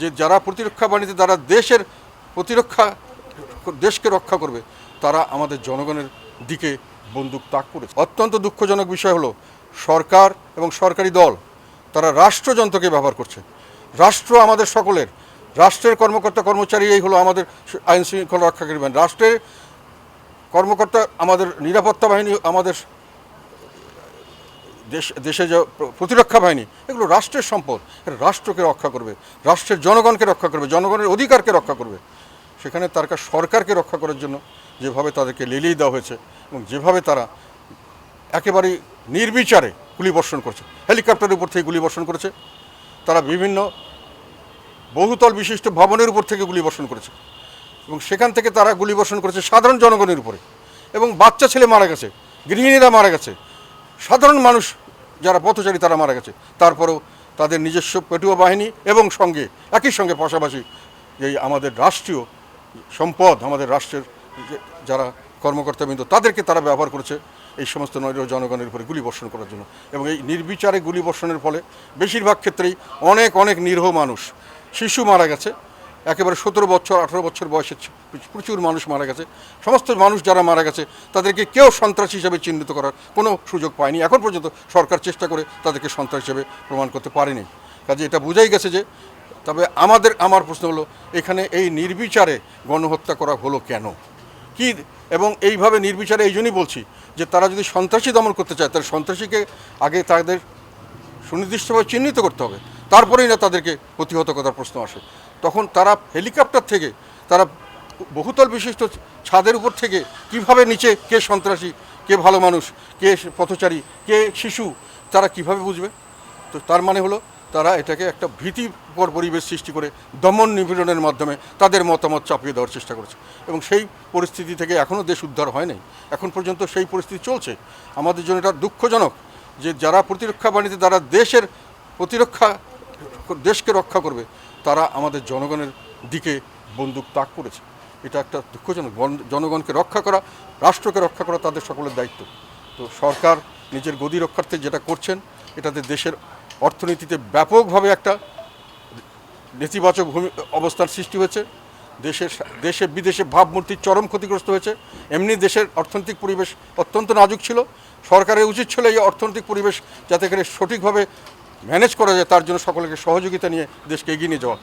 যে যারা প্রতিরক্ষা বাণীতে যারা দেশের প্রতিরক্ষা, দেশকে রক্ষা করবে, তারা আমাদের জনগণের দিকে বন্দুক তাক করেছে। অত্যন্ত দুঃখজনক বিষয় হলো, সরকার এবং সরকারি দল, তারা রাষ্ট্রযন্ত্রকে ব্যবহার করছে। রাষ্ট্র আমাদের সকলের, রাষ্ট্রের কর্মকর্তা কর্মচারী, এই হলো আমাদের আইন শৃঙ্খলা রক্ষাকারী বাহিনী। রাষ্ট্রের কর্মকর্তা, আমাদের নিরাপত্তা বাহিনী, আমাদের দেশ, দেশে যে প্রতিরক্ষা বাহিনী, এগুলো রাষ্ট্রের সম্পদ। রাষ্ট্রকে রক্ষা করবে, রাষ্ট্রের জনগণকে রক্ষা করবে, জনগণের অধিকারকে রক্ষা করবে। সেখানে তার সরকারকে রক্ষা করার জন্য যেভাবে তাদেরকে লেলিয়ে দেওয়া হয়েছে এবং যেভাবে তারা একেবারেই নির্বিচারে গুলি বর্ষণ করছে, হেলিকপ্টারের উপর থেকে গুলি বর্ষণ করেছে, তারা বিভিন্ন বহুতল বিশিষ্ট ভবনের উপর থেকে গুলি বর্ষণ করেছে এবং সেখান থেকে তারা গুলি বর্ষণ করেছে সাধারণ জনগণের উপরে। এবং বাচ্চা ছেলে মারা গেছে, গৃহিণীরা মারা গেছে সাধারণ মানুষ যারা পথচারী তারা মারা গেছে। তারপরেও তাদের নিজস্ব পেটুয়া বাহিনী এবং সঙ্গে, একই সঙ্গে পাশাপাশি এই আমাদের রাষ্ট্রীয় সম্পদ, আমাদের রাষ্ট্রের যারা কর্মকর্তাবৃন্দ, তাদেরকে তারা ব্যবহার করেছে এই সমস্ত নৈর জনগণের উপরে গুলি বর্ষণ করার জন্য। এবং এই নির্বিচারে গুলি বর্ষণের ফলে বেশিরভাগ ক্ষেত্রেই অনেক অনেক নিরীহ মানুষ, শিশু মারা গেছে। একেবারে সতেরো বছর, আঠারো বছর বয়সের ছ- প্রচুর মানুষ মারা গেছে। সমস্ত মানুষ যারা মারা গেছে, তাদেরকে কেউ সন্ত্রাসী হিসেবে চিহ্নিত করার কোনো সুযোগ পায়নি। এখন পর্যন্ত সরকার চেষ্টা করে তাদেরকে সন্ত্রাস হিসেবে প্রমাণ করতে পারেনি। কাজে এটা বোঝাই গেছে যে, তবে আমাদের, আমার প্রশ্ন হলো, এখানে এই নির্বিচারে গণহত্যা করা হলো কেন? কি এবং এইভাবে নির্বিচারে এই জন্যই বলছি যে, তারা যদি সন্ত্রাসী দমন করতে চায়, তাহলে সন্ত্রাসীকে আগে তাদের সুনির্দিষ্টভাবে চিহ্নিত করতে হবে। তারপরেই না তাদেরকে প্রতিহত করার প্রশ্ন আসে। তখন তারা হেলিকপ্টার থেকে, তারা বহুতল বিশিষ্ট ছাদের উপর থেকে কীভাবে নিচে কে সন্ত্রাসী, কে ভালো মানুষ, কে পথচারী, কে শিশু, তারা কীভাবে বুঝবে? তো তার মানে হলো তারা এটাকে একটা ভীতিকর পরিবেশ সৃষ্টি করে দমন নিপীড়নের মাধ্যমে তাদের মতামত চাপিয়ে দেওয়ার চেষ্টা করেছে। এবং সেই পরিস্থিতি থেকে এখনও দেশ উদ্ধার হয় নাই। এখন পর্যন্ত সেই পরিস্থিতি চলছে। আমাদের জন্য এটা দুঃখজনক যে যারা প্রতিরক্ষা বাণীতে যারা দেশের প্রতিরক্ষা দেশকে রক্ষা করবে, তারা আমাদের জনগণের দিকে বন্দুক তাক করেছে। এটা একটা দুঃখজনক। জনগণকে রক্ষা করা, রাষ্ট্রকে রক্ষা করা তাদের সকলের দায়িত্ব। তো সরকার নিজের গদি রক্ষার্থে যেটা করছেন, এটাতে দেশের অর্থনীতিতে ব্যাপকভাবে একটা নেতিবাচক ভূমি অবস্থার সৃষ্টি হয়েছে। দেশের দেশে বিদেশে ভাবমূর্তির চরম ক্ষতিগ্রস্ত হয়েছে। এমনি দেশের অর্থনৈতিক পরিবেশ অত্যন্ত নাজুক ছিল। সরকারের উচিত ছিল এই অর্থনৈতিক পরিবেশ যাতে করে সঠিকভাবে ম্যানেজ করা যায় তার জন্য সকলকে সহযোগিতা নিয়ে দেশকে এগিয়ে নিয়ে যাওয়া।